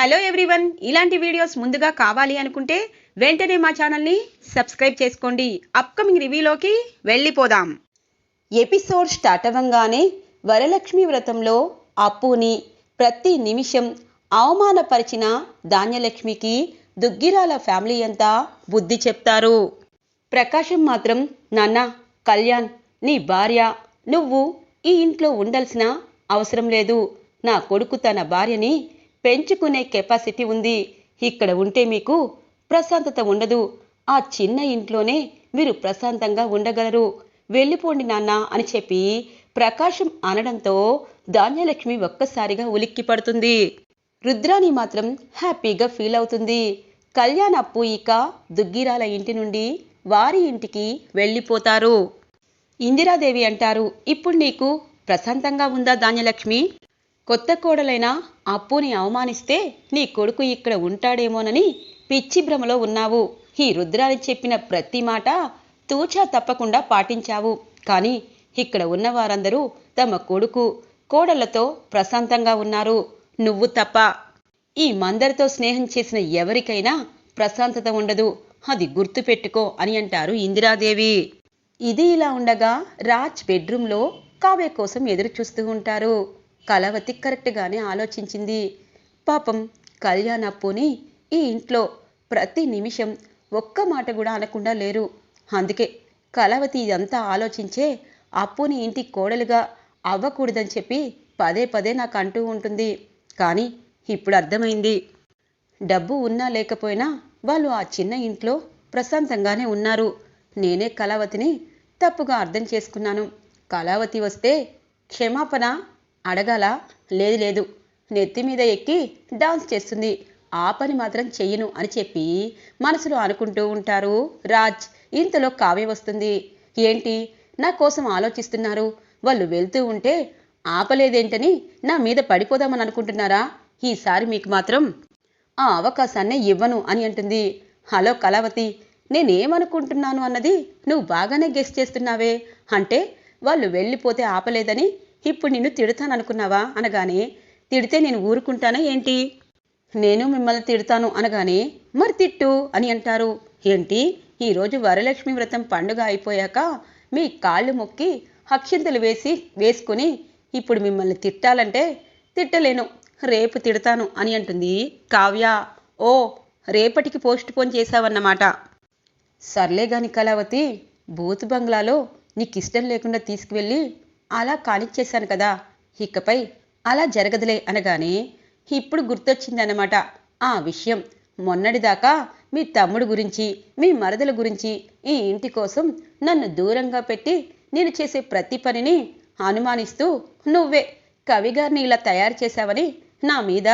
Hello everyone. ఇలాంటి videos ముందుగా కావాలి అనుకుంటే వెంటనే మా ఛానల్ని సబ్స్క్రైబ్ చేసుకోండి. అప్కమింగ్ రివ్యూలోకి వెళ్ళిపోదాం. ఎపిసోడ్ స్టార్ట్ అవ్వంగానే వరలక్ష్మి వ్రతంలో అప్పుని ప్రతి నిమిషం అవమానపరిచిన ధాన్యలక్ష్మికి దుగ్గిరాల ఫ్యామిలీ అంతా బుద్ధి చెప్తారు. ప్రకాశం మాత్రం నాన్న కళ్యాణ్ నీ భార్య నువ్వు ఈ ఇంట్లో ఉండాల్సిన అవసరం లేదు. నా కొడుకు తన భార్యని పెంచుకునే కెపాసిటీ ఉంది. ఇక్కడ ఉంటే మీకు ప్రశాంతత ఉండదు. ఆ చిన్న ఇంట్లోనే మీరు ప్రశాంతంగా ఉండగలరు. వెళ్ళిపోండి నాన్న అని చెప్పి ప్రకాశం అనడంతో ధాన్యలక్ష్మి ఒక్కసారిగా ఉలిక్కి పడుతుంది. రుద్రాని మాత్రం హ్యాపీగా ఫీల్ అవుతుంది. కళ్యాణ్ అప్పు ఇక దుగ్గిరాల ఇంటి నుండి వారి ఇంటికి వెళ్ళిపోతారు. ఇందిరాదేవి అంటారు ఇప్పుడు నీకు ప్రశాంతంగా ఉందా ధాన్యలక్ష్మి? కొత్త కోడలైన అప్పుని అవమానిస్తే నీ కొడుకు ఇక్కడ ఉంటాడేమోనని పిచ్చి భ్రమలో ఉన్నావు. ఈ రుద్రాని చెప్పిన ప్రతి మాట తూచా తప్పకుండా పాటించావు. కానీ ఇక్కడ ఉన్న వారందరూ తమ కొడుకు కోడళ్ళతో ప్రశాంతంగా ఉన్నారు. నువ్వు తప్ప. ఈ మందరితో స్నేహం చేసిన ఎవరికైనా ప్రశాంతత ఉండదు. అది గుర్తుపెట్టుకో అని అంటారు ఇందిరాదేవి. ఇది ఇలా ఉండగా రాజ్ బెడ్రూమ్లో కావ్య కోసం ఎదురు చూస్తూ ఉంటారు. కలవతి కరెక్ట్గానే ఆలోచించింది. పాపం కళ్యాణ్ అప్పుని ఈ ఇంట్లో ప్రతి నిమిషం ఒక్క మాట కూడా అనకుండా లేరు. అందుకే కలవతి ఇదంతా ఆలోచించే అప్పుని ఇంటి కోడలుగా అవ్వకూడదని చెప్పి పదే పదే నాకు అంటూ ఉంటుంది. కానీ ఇప్పుడు అర్థమైంది. డబ్బు ఉన్నా లేకపోయినా వాళ్ళు ఆ చిన్న ఇంట్లో ప్రశాంతంగానే ఉన్నారు. నేనే కళావతిని తప్పుగా అర్థం చేసుకున్నాను. కళావతి వస్తే క్షమాపణ అడగాల లేదు లేదు నెత్తి మీద ఎక్కి డాన్స్ చేస్తుంది. ఆ పని మాత్రం చెయ్యను అని చెప్పి మనసులో అనుకుంటూ ఉంటారు. రాజ్ ఇంతలో కావ్య వస్తుంది. ఏంటి? నా కోసం ఆలోచిస్తున్నారు. వాళ్ళు వెళ్తూ ఉంటే ఆపలేదేంటని నా మీద పడిపోదామని అనుకుంటున్నారా? ఈసారి మీకు మాత్రం ఆ అవకాశాన్నే ఇవ్వను అని అంటుంది. హలో కళావతి నేనేమనుకుంటున్నాను అన్నది నువ్వు బాగానే గెస్ట్ చేస్తున్నావే. అంటే వాళ్ళు వెళ్ళిపోతే ఆపలేదని ఇప్పుడు నిన్ను తిడతాననుకున్నావా? అనగానే తిడితే నేను ఊరుకుంటానా ఏంటి? నేను మిమ్మల్ని తిడతాను అనగానే మరి తిట్టు అని అంటారు. ఏంటి? ఈరోజు వరలక్ష్మి వ్రతం పండుగ అయిపోయాక మీ కాళ్ళు మొక్కి అక్షింతలు వేసి వేసుకుని ఇప్పుడు మిమ్మల్ని తిట్టాలంటే తిట్టలేను. రేపు తిడతాను అని అంటుంది కావ్య. ఓ రేపటికి పోస్ట్ పోన్ చేశావన్నమాట. సర్లే గాని కళావతి బూత్ బంగ్లాలో నీకు ఇష్టం లేకుండా తీసుకువెళ్ళి అలా కానిచ్చేశాను కదా. ఇకపై అలా జరగదులే అనగానే ఇప్పుడు గుర్తొచ్చిందన్నమాట ఆ విషయం. మొన్నటిదాకా మీ తమ్ముడు గురించి మీ మరదల గురించి ఈ ఇంటి కోసం నన్ను దూరంగా పెట్టి నేను చేసే ప్రతి పనిని అనుమానిస్తూ నువ్వే కవిగారిని ఇలా తయారు చేశావని నా మీద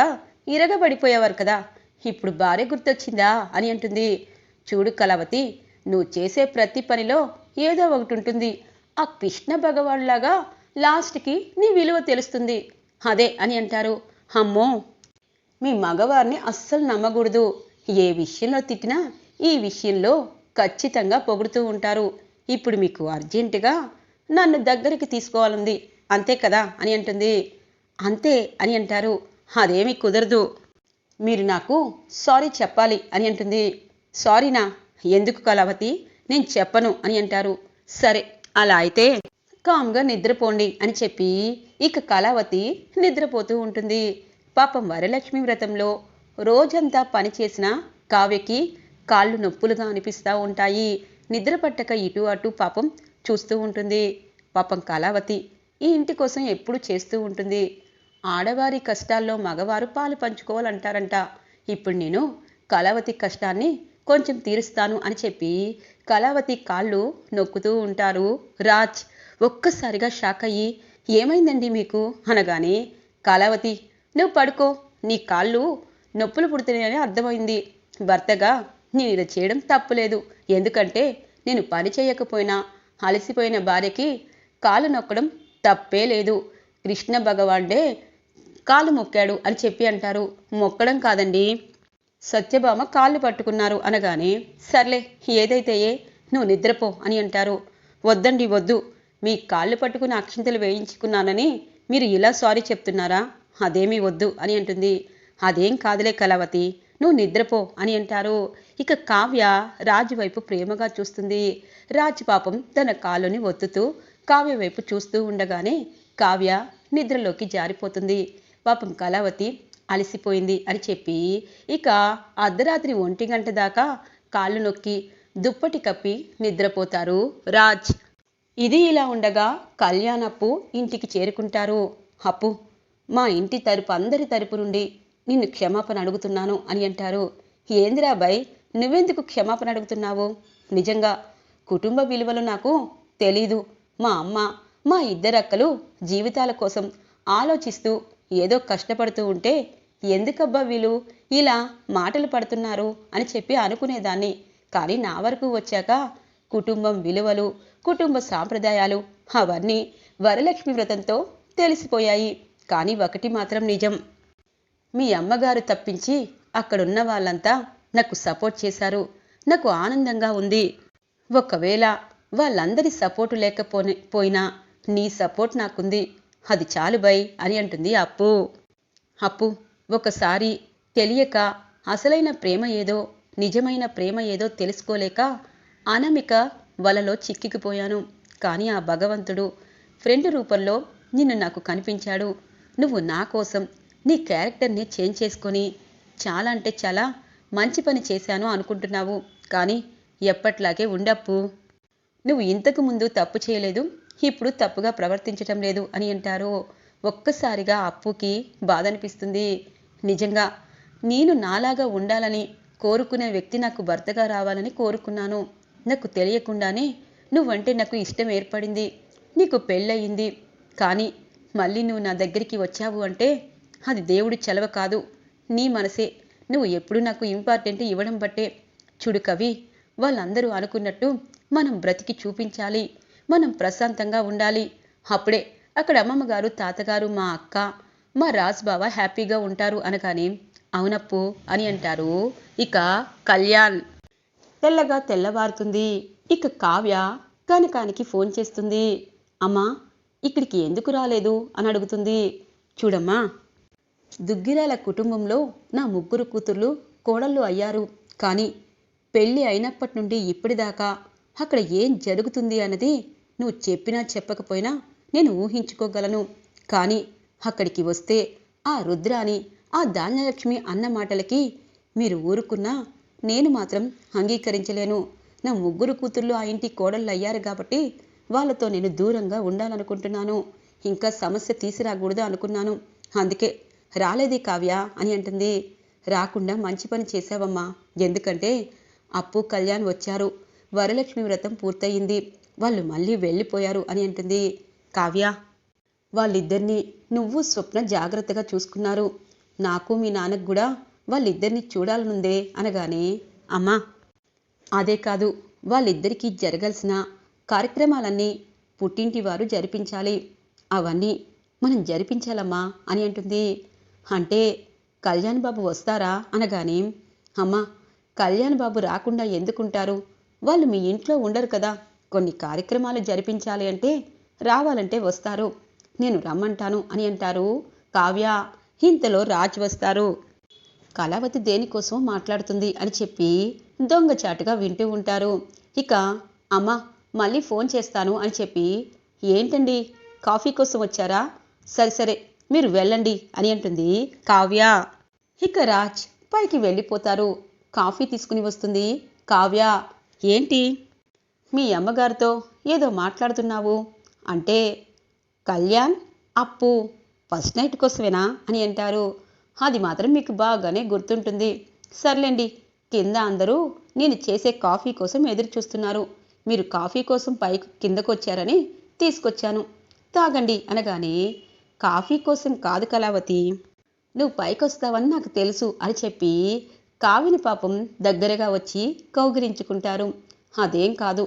ఇరగబడిపోయేవారు కదా. ఇప్పుడు భార్య గుర్తొచ్చిందా అని అంటుంది. చూడు కళావతి నువ్వు చేసే ప్రతి పనిలో ఏదో ఒకటి ఉంటుంది. ఆ కృష్ణ భగవాన్లాగా లాస్ట్కి నీ విలువ తెలుస్తుంది. అదే అని అంటారు. అమ్మో! మీ మగవారిని అస్సలు నమ్మకూడదు. ఏ విషయంలో తిట్టినా ఈ విషయంలో ఖచ్చితంగా పొగుడుతూ ఉంటారు. ఇప్పుడు మీకు అర్జెంటుగా నన్ను దగ్గరికి తీసుకోవాలంది. అంతే కదా? అని అంటుంది. అంతే అని అంటారు. అదేమి కుదరదు. మీరు నాకు సారీ చెప్పాలి అని అంటుంది. సారీనా? ఎందుకు కళావతి? నేను చెప్పను అని అంటారు. సరే అలా అయితే కామ్గా నిద్రపోండి అని చెప్పి ఇక కళావతి నిద్రపోతూ ఉంటుంది. పాపం వరలక్ష్మి వ్రతంలో రోజంతా పనిచేసిన కావ్యకి కాళ్ళు నొప్పులుగా అనిపిస్తూ ఉంటాయి. నిద్ర పట్టక ఇటు అటు పాపం చూస్తూ ఉంటుంది. పాపం కళావతి ఈ ఇంటి కోసం ఎప్పుడు చేస్తూ ఉంటుంది. ఆడవారి కష్టాల్లో మగవారు పాలు పంచుకోవాలంటారంట. ఇప్పుడు నేను కళావతి కష్టాన్ని కొంచెం తీరుస్తాను అని చెప్పి కళావతి కాళ్ళు నొక్కుతూ ఉంటారు. రాజ్ ఒక్కసారిగా షాక్ అయ్యి ఏమైందండి మీకు? అనగానే కళావతి నువ్వు పడుకో నీ కాళ్ళు నొప్పులు పుడుతున్నాయని అర్థమైంది. భర్తగా నేను ఇలా చేయడం తప్పులేదు. ఎందుకంటే నేను పని చేయకపోయినా అలసిపోయిన భార్యకి కాలు నొక్కడం తప్పే లేదు. కృష్ణ భగవాన్డే కాలు మొక్కాడు అని చెప్పి అంటారు. మొక్కడం కాదండి సత్యభామ కాళ్ళు పట్టుకున్నారు అనగానే సర్లే ఏదైతే ఏ నువ్వు నిద్రపో అని అంటారు. వద్దండి వద్దు. మీ కాళ్ళు పట్టుకుని అక్షింతలు వేయించుకున్నానని మీరు ఇలా సారీ చెప్తున్నారా? అదేమీ వద్దు అని అంటుంది. అదేం కాదులే కలవతి నువ్వు నిద్రపో అని అంటారు. ఇక కావ్య రాజు వైపు ప్రేమగా చూస్తుంది. రాజు పాపం తన కాలుని ఒత్తుతూ కావ్య వైపు చూస్తూ ఉండగానే కావ్య నిద్రలోకి జారిపోతుంది. పాపం కళావతి అలసిపోయింది అని చెప్పి ఇక అర్ధరాత్రి ఒంటి గంట దాకా కాళ్ళు నొక్కి దుప్పటి కప్పి నిద్రపోతారు రాజ్. ఇది ఇలా ఉండగా కళ్యాణప్పు ఇంటికి చేరుకుంటారు. అప్పు మా ఇంటి తరపు అందరి తరపు నుండి నిన్ను క్షమాపణ అడుగుతున్నాను అని అంటారు. ఏందిరా బై నువ్వెందుకు క్షమాపణ అడుగుతున్నావు? నిజంగా కుటుంబ విలువలు నాకు తెలీదు. మా అమ్మ మా ఇద్దరక్కలు జీవితాల కోసం ఆలోచిస్తూ ఏదో కష్టపడుతూ ఉంటే ఎందుకబ్బా వీళ్ళు ఇలా మాటలు పడుతున్నారు అని చెప్పి అనుకునేదాన్ని. కానీ నా వరకు వచ్చాక కుటుంబం విలువలు కుటుంబ సాంప్రదాయాలు అవన్నీ వరలక్ష్మి వ్రతంతో తెలిసిపోయాయి. కానీ ఒకటి మాత్రం నిజం. మీ అమ్మగారు తప్పించి అక్కడున్న వాళ్ళంతా నాకు సపోర్ట్ చేశారు. నాకు ఆనందంగా ఉంది. ఒకవేళ వాళ్ళందరి సపోర్టు లేకపోయినా నీ సపోర్ట్ నాకుంది. అది చాలు బై అని అంటుంది అప్పు. అప్పు ఒకసారి తెలియక అసలైన ప్రేమ ఏదో నిజమైన ప్రేమ ఏదో తెలుసుకోలేక అనామిక వలలో చిక్కికిపోయాను. కానీ ఆ భగవంతుడు ఫ్రెండ్ రూపంలో నిన్ను నాకు కనిపించాడు. నువ్వు నా కోసం నీ క్యారెక్టర్ని చేంజ్ చేసుకొని చాలా అంటే చాలా మంచి పని చేశాను అనుకుంటున్నావు. కానీ ఎప్పట్లాగే ఉండప్పు. నువ్వు ఇంతకు ముందు తప్పు చేయలేదు. ఇప్పుడు తప్పుగా ప్రవర్తించటం లేదు అని అంటారు. ఒక్కసారిగా అప్పుకి బాధ అనిపిస్తుంది నిజంగా నేను నాలాగా ఉండాలని కోరుకునే వ్యక్తి నాకు భర్తగా రావాలని కోరుకున్నాను. నాకు తెలియకుండానే నువ్వంటే నాకు ఇష్టం ఏర్పడింది. నీకు పెళ్ళయింది. కానీ మళ్ళీ నువ్వు నా దగ్గరికి వచ్చావు అంటే అది దేవుడి చలవ కాదు. నీ మనసే. నువ్వు ఎప్పుడు నాకు ఇంపార్టెంట్ ఇవ్వడం బట్టే. చూడు కవి వాళ్ళందరూ అనుకున్నట్టు మనం బ్రతికి చూపించాలి. మనం ప్రశాంతంగా ఉండాలి. అప్పుడే అక్కడ అమ్మమ్మ గారు తాతగారు మా అక్క మా రాజ్ బావ హ్యాపీగా ఉంటారు అనగానే అవునప్పు అని అంటారు. ఇక కళ్యాణ్. తెల్లగా తెల్లవారుతుంది. ఇక కావ్య కనకానికి ఫోన్ చేస్తుంది. అమ్మా ఇక్కడికి ఎందుకు రాలేదు? అని అడుగుతుంది. చూడమ్మా దుగ్గిరాల కుటుంబంలో నా ముగ్గురు కూతుర్లు కోడళ్ళు అయ్యారు. కానీ పెళ్ళి అయినప్పటి నుండి ఇప్పటిదాకా అక్కడ ఏం జరుగుతుంది అన్నది నువ్వు చెప్పినా చెప్పకపోయినా నేను ఊహించుకోగలను. కానీ అక్కడికి వస్తే ఆ రుద్రాని ఆ ధాన్యలక్ష్మి అన్న మాటలకి మీరు ఊరుకున్నా నేను మాత్రం అంగీకరించలేను. నా ముగ్గురు కూతుర్లు ఆ ఇంటి కోడళ్ళు అయ్యారు కాబట్టి వాళ్ళతో నేను దూరంగా ఉండాలనుకుంటున్నాను. ఇంకా సమస్య తీసిరాకూడదు అనుకున్నాను. అందుకే రాలేదే కావ్య అని అంటుంది. రాకుండా మంచి పని చేశావమ్మా. ఎందుకంటే అప్పు కళ్యాణ్ వచ్చారు. వరలక్ష్మి వ్రతం పూర్తయింది. వాళ్ళు మళ్ళీ వెళ్ళిపోయారు అని అంటుంది. కావ్య వాళ్ళిద్దరినీ నువ్వు స్వప్న జాగ్రత్తగా చూసుకున్నారు. నాకు మీ నాన్నకు కూడా వాళ్ళిద్దరిని చూడాలనుందే అనగానే అమ్మా అదే కాదు వాళ్ళిద్దరికీ జరగాల్సిన కార్యక్రమాలన్నీ పుట్టింటి వారు జరిపించాలి. అవన్నీ మనం జరిపించాలమ్మా అని అంటుంది. అంటే కళ్యాణ్ బాబు వస్తారా అనగానే అమ్మా కళ్యాణ్ బాబు రాకుండా ఎందుకుంటారు? వాళ్ళు మీ ఇంట్లో ఉండరు కదా. కొన్ని కార్యక్రమాలు జరిపించాలి అంటే రావాలంటే వస్తారు. నేను రమ్మంటాను అని అంటారు. కావ్య ఇంతలో రాజ్ వస్తారు. కళావతి దేనికోసం మాట్లాడుతుంది అని చెప్పి దొంగచాటుగా వింటూ ఉంటారు. ఇక అమ్మ మళ్ళీ ఫోన్ చేస్తాను అని చెప్పి ఏంటండి కాఫీ కోసం వచ్చారా? సరే సరే మీరు వెళ్ళండి అని అంటుంది కావ్య. ఇక రాజ్ పైకి వెళ్ళిపోతారు. కాఫీ తీసుకుని వస్తుంది. కావ్య ఏంటి? మీ అమ్మగారితో ఏదో మాట్లాడుతున్నావు? అంటే కళ్యాణ్ అప్పు ఫస్ట్ నైట్ కోసమేనా అని అంటారు. అది మాత్రం మీకు బాగానే గుర్తుంటుంది. సర్లేండి కింద అందరూ నేను చేసే కాఫీ కోసం ఎదురు చూస్తున్నారు. మీరు కాఫీ కోసం పైకి కిందకు వచ్చారని తీసుకొచ్చాను. తాగండి అనగానే కాఫీ కోసం కాదు కళావతి నువ్వు పైకి వస్తావని నాకు తెలుసు అని చెప్పి కావిని పాపం దగ్గరగా వచ్చి కౌగిలించుకుంటారు. అదేం కాదు.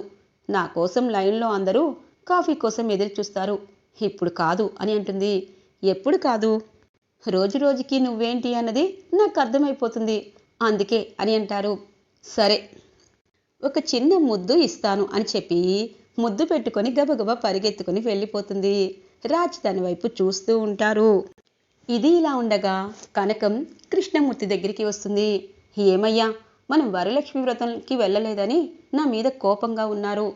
నా కోసం లైన్లో అందరూ కాఫీ కోసం ఎదురు చూస్తారు ఇప్పుడు కాదు అని అంటుంది. ఎప్పుడు కాదు? రోజు రోజుకి నువ్వేంటి అన్నది నాకు అర్థమైపోతుంది. అందుకే అని అంటారు. సరే ఒక చిన్న ముద్దు ఇస్తాను అని చెప్పి ముద్దు పెట్టుకొని గబగబా పరిగెత్తుకొని వెళ్ళిపోతుంది. రాజ్ దాని వైపు చూస్తూ ఉంటారు. ఇది ఇలా ఉండగా కనకం కృష్ణమూర్తి దగ్గరికి వస్తుంది. ఏమయ్యా మనం వరలక్ష్మి వ్రతంకి వెళ్ళలేదని నా మీద కోపంగా ఉన్నారు.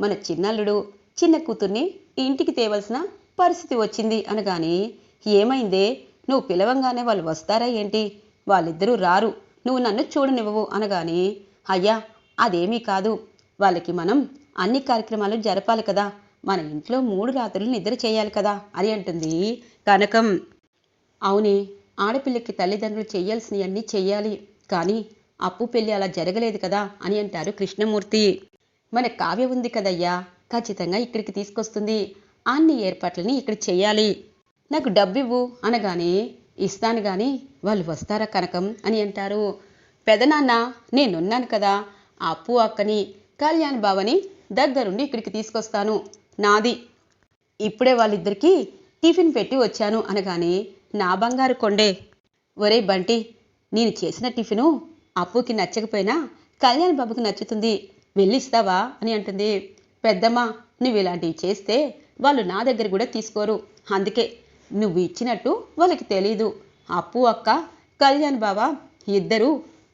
మన చిన్నల్లుడు చిన్న కూతుర్ని ఇంటికి తేవలసిన పరిస్థితి వచ్చింది అనగానే ఏమైందే? నువ్వు పిలవంగానే వాళ్ళు వస్తారా ఏంటి? వాళ్ళిద్దరూ రారు. నువ్వు నన్ను చూడనివ్వవు అనగానే అయ్యా అదేమీ కాదు. వాళ్ళకి మనం అన్ని కార్యక్రమాలు జరపాలి కదా. మన ఇంట్లో మూడు రాత్రులు నిద్ర చేయాలి కదా అని అంటుంది కనకం. అవునే ఆడపిల్లకి తల్లిదండ్రులు చేయాల్సినవన్నీ చెయ్యాలి కానీ అప్పు పెళ్ళి అలా జరగలేదు కదా అని అంటారు కృష్ణమూర్తి. మన కావ్య ఉంది కదయ్యా ఖచ్చితంగా ఇక్కడికి తీసుకొస్తుంది. అన్ని ఏర్పాట్లని ఇక్కడ చేయాలి నాకు డబ్బివ్వు అనగానే ఇస్తాను గాని వాళ్ళు వస్తారా కనకం అని అంటారు. పెదనాన్న నేనున్నాను కదా ఆ అప్పు అక్కని కళ్యాణ్ బావని దగ్గరుండి ఇక్కడికి తీసుకొస్తాను. నాది. ఇప్పుడే వాళ్ళిద్దరికీ టిఫిన్ పెట్టి వచ్చాను అనగానే నా బంగారు కొండే. ఒరే బంటి నేను చేసిన టిఫిను అప్పుకి నచ్చకపోయినా కళ్యాణ్ బాబుకి నచ్చుతుంది. వెళ్ళిస్తావా? అని అంటుంది. పెద్దమ్మ నువ్వు ఇలాంటివి చేస్తే వాళ్ళు నా దగ్గర కూడా తీసుకోరు. అందుకే నువ్వు ఇచ్చినట్టు వాళ్ళకి తెలీదు. అప్పు అక్క కళ్యాణ్ బాబా ఇద్దరూ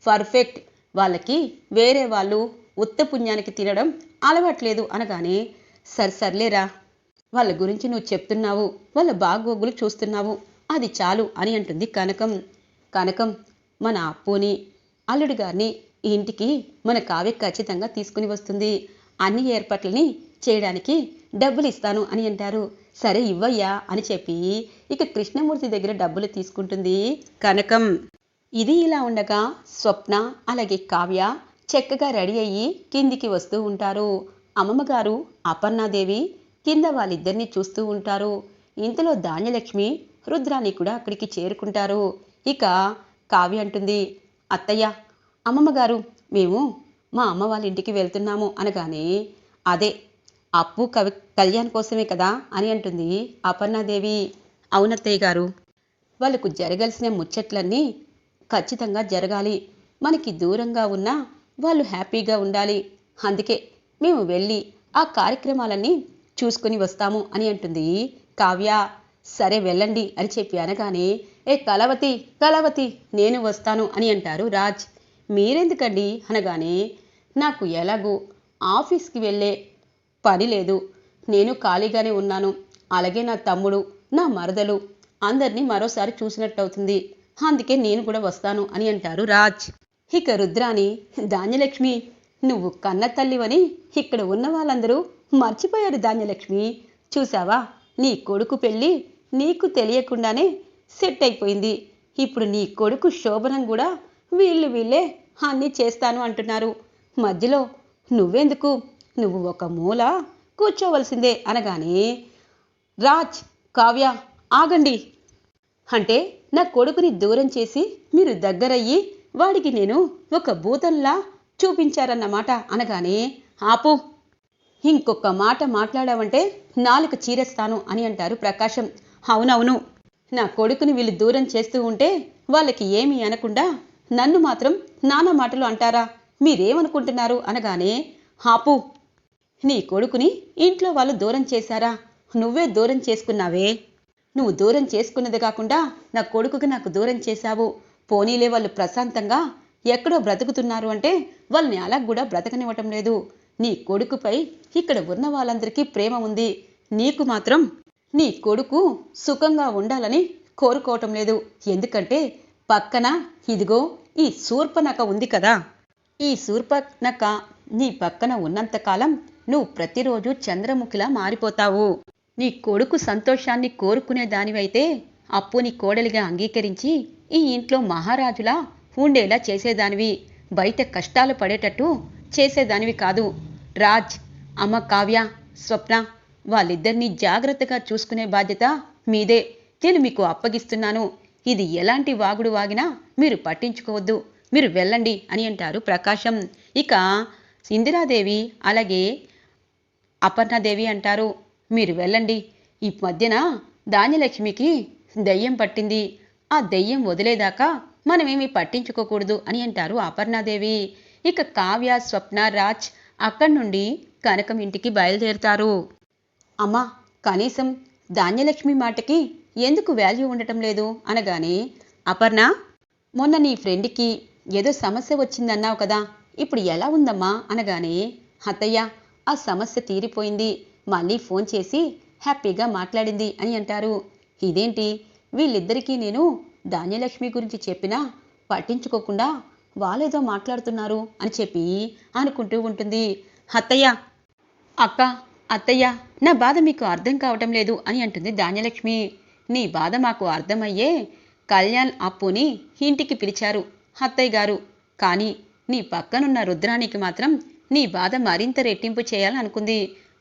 పర్ఫెక్ట్. వాళ్ళకి వేరే వాళ్ళు ఉత్త పుణ్యానికి తినడం అలవాట్లేదు అనగానే సర్ సర్లేరా వాళ్ళ గురించి నువ్వు చెప్తున్నావు. వాళ్ళ బాగోగులు చూస్తున్నావు. అది చాలు అని అంటుంది కనకం. కనకం మన అప్పుని అల్లుడి గారిని ఈ ఇంటికి మన కావ్య ఖచ్చితంగా తీసుకుని వస్తుంది. అన్ని ఏర్పాట్లని చేయడానికి డబ్బులు ఇస్తాను అని అంటారు. సరే ఇవ్వయ్యా అని చెప్పి ఇక కృష్ణమూర్తి దగ్గర డబ్బులు తీసుకుంటుంది కనకం. ఇది ఇలా ఉండగా స్వప్న అలాగే కావ్య చక్కగా రెడీ అయ్యి కిందికి వస్తూ ఉంటారు. అమ్మమ్మగారు అపర్ణాదేవి కింద వాళ్ళిద్దరిని చూస్తూ ఉంటారు. ఇంతలో ధాన్యలక్ష్మి రుద్రాని కూడా అక్కడికి చేరుకుంటారు. ఇక కావ్య అంటుంది అత్తయ్య అమ్మమ్మ గారు మేము మా అమ్మ వాళ్ళ ఇంటికి వెళ్తున్నాము అనగానే అదే అప్పు కవి కళ్యాణ్ కోసమే కదా అని అంటుంది అపర్ణాదేవి. అవునత్తయ్య గారు వాళ్ళకు జరగాల్సిన ముచ్చట్లన్నీ ఖచ్చితంగా జరగాలి. మనకి దూరంగా ఉన్నా వాళ్ళు హ్యాపీగా ఉండాలి. అందుకే మేము వెళ్ళి ఆ కార్యక్రమాలన్నీ చూసుకుని వస్తాము అని అంటుంది కావ్య. సరే వెళ్ళండి అని చెప్పి అనగానే ఏ కలవతి కలవతి నేను వస్తాను అని అంటారు రాజ్. మీరెందుకండి? అనగానే నాకు ఎలాగూ ఆఫీస్కి వెళ్ళే పని లేదు. నేను ఖాళీగానే ఉన్నాను. అలాగే నా తమ్ముడు నా మరదలు అందరినీ మరోసారి చూసినట్టవుతుంది. అందుకే నేను కూడా వస్తాను అని అంటారు రాజ్. ఇక రుద్రాని ధాన్యలక్ష్మి నువ్వు కన్న తల్లివని ఇక్కడ ఉన్న వాళ్ళందరూ మర్చిపోయారు ధాన్యలక్ష్మి. చూసావా నీ కొడుకు పెళ్ళి నీకు తెలియకుండానే సెట్ అయిపోయింది ఇప్పుడు నీ కొడుకు శోభనం కూడా వీళ్ళు వీళ్ళే అన్నీ చేస్తాను అంటున్నారు. మధ్యలో నువ్వెందుకు? నువ్వు ఒక మూల కూర్చోవలసిందే అనగానే రాజ్ కావ్య ఆగండి. అంటే నా కొడుకుని దూరం చేసి మీరు దగ్గరయ్యి వాడికి నేను ఒక భూతంలా చూపించారన్నమాట అనగానే ఆపు. ఇంకొక మాట మాట్లాడావంటే నాలుక చీరేస్తాను అని అంటారు ప్రకాశం. అవునవును. నా కొడుకుని వీళ్ళు దూరం చేస్తూ ఉంటే వాళ్ళకి ఏమీ అనకుండా నన్ను మాత్రం నానా మాటలు అంటారా? మీరేమనుకుంటున్నారు? అనగానే హాపు నీ కొడుకుని ఇంట్లో వాళ్ళు దూరం చేశారా? నువ్వే దూరం చేసుకున్నావే. నువ్వు దూరం చేసుకున్నది కాకుండా నా కొడుకుకి నాకు దూరం చేశావు. పోనీలే వాళ్ళు ప్రశాంతంగా ఎక్కడో బ్రతుకుతున్నారు అంటే వాళ్ళని అలా కూడా బ్రతకనివ్వటం లేదు. నీ కొడుకుపై ఇక్కడ ఉన్న వాళ్ళందరికీ ప్రేమ ఉంది. నీకు మాత్రం నీ కొడుకు సుఖంగా ఉండాలని కోరుకోవటం లేదు. ఎందుకంటే పక్కన ఇదిగో ఈ శూర్పనక ఉంది కదా. ఈ శూర్పనక నీ పక్కన ఉన్నంతకాలం నువ్వు ప్రతిరోజు చంద్రముఖిలా మారిపోతావు. నీ కొడుకు సంతోషాన్ని కోరుకునే దానివైతే అప్పుని కోడలిగా అంగీకరించి ఈ ఇంట్లో మహారాజులా ఉండేలా చేసేదానివి. బయట కష్టాలు పడేటట్టు చేసేదానివి కాదు. రాజ్ అమ్మ కావ్య స్వప్న వాళ్ళిద్దరినీ జాగ్రత్తగా చూసుకునే బాధ్యత మీదే. నేను మీకు అప్పగిస్తున్నాను. ఇది ఎలాంటి వాగుడు వాగినా మీరు పట్టించుకోవద్దు. మీరు వెళ్ళండి అని అంటారు ప్రకాశం. ఇక ఇందిరాదేవి అలాగే అపర్ణాదేవి అంటారు. మీరు వెళ్ళండి. ఈ మధ్యన ధాన్యలక్ష్మికి దయ్యం పట్టింది. ఆ దయ్యం వదిలేదాకా మనమేమీ పట్టించుకోకూడదు అని అంటారు అపర్ణాదేవి. ఇక కావ్య స్వప్న రాజ్ అక్కడి నుండి కనకం ఇంటికి బయలుదేరుతారు. అమ్మా కనీసం ధాన్యలక్ష్మి మాటకి ఎందుకు వాల్యూ ఉండటం లేదు? అనగానే అపర్ణ మొన్న నీ ఫ్రెండ్కి ఏదో సమస్య వచ్చిందన్నావు కదా ఇప్పుడు ఎలా ఉందమ్మా? అనగానే అత్తయ్య ఆ సమస్య తీరిపోయింది మళ్ళీ ఫోన్ చేసి హ్యాపీగా మాట్లాడింది అని అంటారు. ఇదేంటి? వీళ్ళిద్దరికీ నేను ధాన్యలక్ష్మి గురించి చెప్పినా పట్టించుకోకుండా వాళ్ళేదో మాట్లాడుతున్నారు అని చెప్పి అనుకుంటూ ఉంటుంది. అత్తయ్య అక్క అత్తయ్య నా బాధ మీకు అర్థం కావటం లేదు అని అంటుంది ధాన్యలక్ష్మి. నీ బాధ మాకు అర్థమయ్యే కళ్యాణ్ అప్పుని ఇంటికి పిలిచారు అత్తయ్య గారు. కానీ నీ పక్కనున్న రుద్రానికి మాత్రం నీ బాధ మరింత రెట్టింపు చేయాలనుకుంది.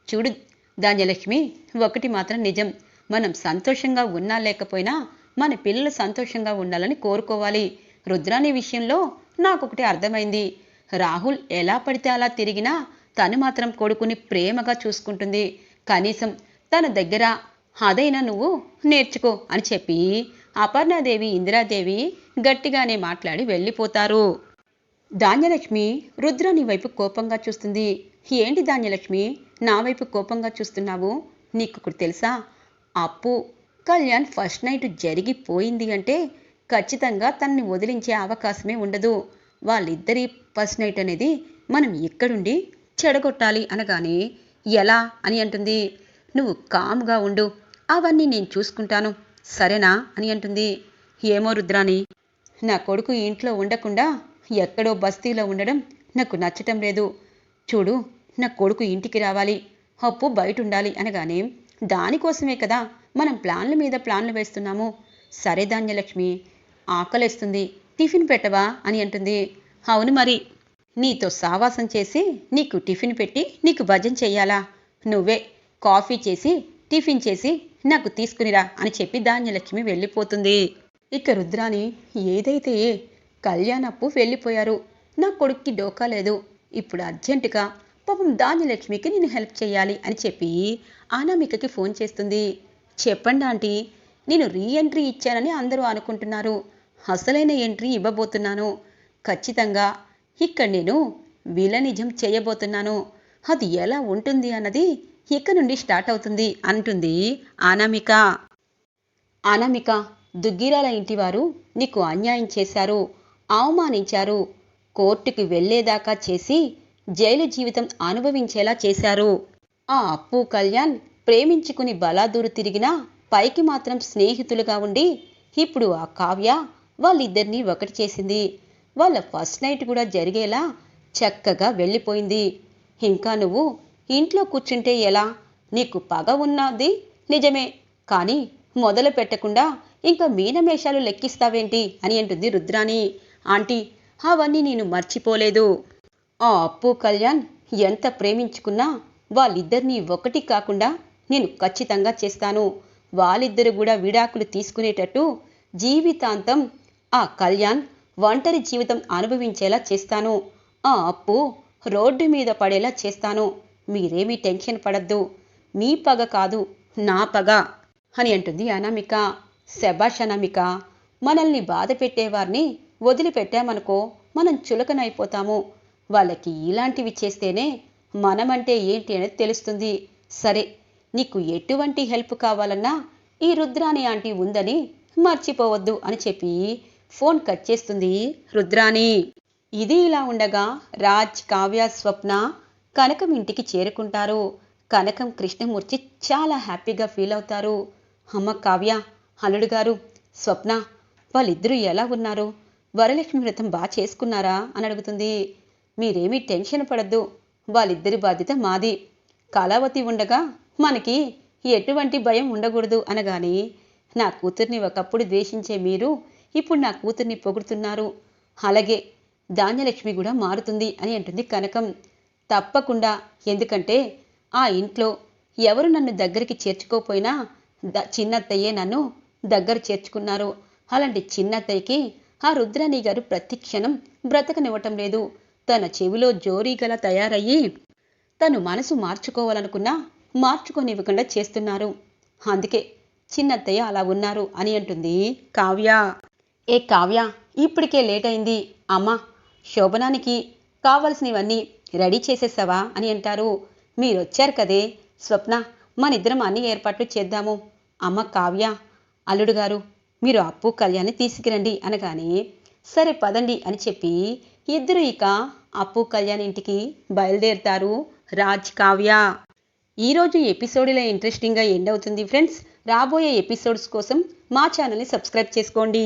చూడు ధాన్యలక్ష్మి ఒకటి మాత్రం నిజం. మనం సంతోషంగా ఉన్నా లేకపోయినా మన పిల్లలు సంతోషంగా ఉండాలని కోరుకోవాలి. రుద్రాని విషయంలో నాకొకటి అర్థమైంది. రాహుల్ ఎలా పడితే అలా తిరిగినా తను మాత్రం కొడుకుని ప్రేమగా చూసుకుంటుంది. కనీసం తన దగ్గర అదైనా నువ్వు నేర్చుకో అని చెప్పి అపర్ణాదేవి ఇందిరాదేవి గట్టిగానే మాట్లాడి వెళ్ళిపోతారు. ధాన్యలక్ష్మి రుద్రాని వైపు కోపంగా చూస్తుంది. ఏంటి ధాన్యలక్ష్మి నా వైపు కోపంగా చూస్తున్నావు? నీకు ఇప్పుడు తెలుసా? అప్పు కళ్యాణ్ ఫస్ట్ నైట్ జరిగిపోయింది అంటే ఖచ్చితంగా తనని వదిలించే అవకాశమే ఉండదు. వాళ్ళిద్దరి ఫస్ట్ నైట్ అనేది మనం ఇక్కడుండి చెడగొట్టాలి అనగానే ఎలా? అని అంటుంది. నువ్వు కామ్గా ఉండు అవన్నీ నేను చూసుకుంటాను సరేనా? అని అంటుంది. ఏమో రుద్రాని నా కొడుకు ఇంట్లో ఉండకుండా ఎక్కడో బస్తీలో ఉండడం నాకు నచ్చటం లేదు. చూడు నా కొడుకు ఇంటికి రావాలి అప్పు బయట ఉండాలి అనగానే దానికోసమే కదా మనం ప్లాన్ల మీద ప్లాన్లు వేస్తున్నాము. సరే ధాన్యలక్ష్మి ఆకలేస్తుంది టిఫిన్ పెట్టవా? అని అంటుంది. అవును మరి నీతో సావాసం చేసి నీకు టిఫిన్ పెట్టి నీకు భజన చెయ్యాలా నువ్వే కాఫీ చేసి టిఫిన్ చేసి నాకు తీసుకునిరా అని చెప్పి ధాన్యలక్ష్మి వెళ్ళిపోతుంది. ఇక రుద్రాని ఏదైతే కళ్యాణప్పు వెళ్ళిపోయారు? నా కొడుక్కి డోకా లేదు. ఇప్పుడు అర్జెంటుగా పాపం ధాన్యలక్ష్మికి నేను హెల్ప్ చేయాలి అని చెప్పి అనామికకి ఫోన్ చేస్తుంది. చెప్పండి ఆంటీ నేను రీ ఎంట్రీ ఇచ్చానని అందరూ అనుకుంటున్నారు. అసలైన ఎంట్రీ ఇవ్వబోతున్నాను. ఖచ్చితంగా ఇక్కడ నేను విలనిజం చేయబోతున్నాను. అది ఎలా ఉంటుంది అన్నది ఇక నుండి స్టార్ట్ అవుతుంది అంటుంది అనామిక. అనామిక దుగ్గిరాల ఇంటివారు నీకు అన్యాయం చేశారు అవమానించారు కోర్టుకి వెళ్ళేదాకా చేసి జైలు జీవితం అనుభవించేలా చేశారు. ఆ అప్పు కళ్యాణ్ ప్రేమించుకుని బలాదూరు తిరిగినా పైకి మాత్రం స్నేహితులుగా ఉండి ఇప్పుడు ఆ కావ్య వాళ్ళిద్దరినీ ఒకటి చేసింది. వాళ్ళ ఫస్ట్ నైట్ కూడా జరిగేలా చక్కగా వెళ్ళిపోయింది. ఇంకా నువ్వు ఇంట్లో కూర్చుంటే ఎలా? నీకు పగ ఉన్నది? నిజమే. కానీ మొదలు పెట్టకుండా ఇంకా మీనమేషాలు లెక్కిస్తావేంటి అని అంటుంది రుద్రాని ఆంటీ అవన్నీ నేను మర్చిపోలేదు. ఆ అప్పు కళ్యాణ్ ఎంత ప్రేమించుకున్నా వాళ్ళిద్దరినీ ఒకటి కాకుండా నేను ఖచ్చితంగా చేస్తాను. వాళ్ళిద్దరు కూడా విడాకులు తీసుకునేటట్టు జీవితాంతం ఆ కళ్యాణ్ ఒంటరి జీవితం అనుభవించేలా చేస్తాను. ఆ అప్పు రోడ్డు మీద పడేలా చేస్తాను. మీరేమీ టెన్షన్ పడద్దు. మీ పగ కాదు నా పగ అని అంటుంది అనామిక. శబాష్ అనామిక మనల్ని బాధ పెట్టేవారిని వదిలిపెట్టామనుకో మనం చులకనైపోతాము. వాళ్ళకి ఇలాంటివి చేస్తేనే మనమంటే ఏంటి అనేది తెలుస్తుంది. సరే నీకు ఎటువంటి హెల్ప్ కావాలన్నా ఈ రుద్రాని ఆంటీ ఉందని మర్చిపోవద్దు అని చెప్పి ఫోన్ కట్ చేస్తుంది. రుద్రాణి ఇది ఇలా ఉండగా రాజ్ కావ్య స్వప్న కనకం ఇంటికి చేరుకుంటారు. కనకం కృష్ణమూర్తి చాలా హ్యాపీగా ఫీల్ అవుతారు. అమ్మ కావ్య అల్లుడు గారు స్వప్న వాళ్ళిద్దరూ ఎలా ఉన్నారు? వరలక్ష్మి వ్రతం బాగా చేసుకున్నారా? అని అడుగుతుంది. మీరేమీ టెన్షన్ పడద్దు. వాళ్ళిద్దరి బాధ్యత మాది. కళావతి ఉండగా మనకి ఎటువంటి భయం ఉండకూడదు అనగాని నా కూతుర్ని ఒకప్పుడు ద్వేషించే మీరు ఇప్పుడు నా కూతుర్ని పొగుడుతున్నారు. అలాగే ధాన్యలక్ష్మి కూడా మారుతుంది అని అంటుంది కనకం. తప్పకుండా ఎందుకంటే ఆ ఇంట్లో ఎవరు నన్ను దగ్గరికి చేర్చుకోపోయినా ద చిన్నత్తయ్యే నన్ను దగ్గర చేర్చుకున్నారు. అలాంటి చిన్నత్తయ్యకి ఆ రుద్రాణి గారు ప్రతి క్షణం బ్రతకనివ్వటం లేదు. తన చెవిలో జోరీగల తయారయ్యి తను మనసు మార్చుకోవాలనుకున్నా మార్చుకోనివ్వకుండా చేస్తున్నారు. అందుకే చిన్నత్తయ్య అలా ఉన్నారు అని అంటుంది కావ్య. ఏ కావ్య? ఇప్పటికే లేట్ అయింది అమ్మా శోభనానికి కావలసినవన్నీ రెడీ చేసేసావా అని అంటారు. మీరొచ్చారు కదే. స్వప్న మనిద్దరం అన్ని ఏర్పాట్లు చేద్దాము. అమ్మ కావ్య అల్లుడు గారు మీరు అప్పు కళ్యాణి తీసుకురండి అనగానే సరే పదండి అని చెప్పి ఇద్దరు ఇక అప్పు కళ్యాణ్ ఇంటికి బయలుదేరుతారు రాజ్ కావ్య. ఈరోజు ఎపిసోడ్ ఇలా ఇంట్రెస్టింగ్గా ఎండ్ అవుతుంది ఫ్రెండ్స్. రాబోయే ఎపిసోడ్స్ కోసం మా ఛానల్ని సబ్స్క్రైబ్ చేసుకోండి.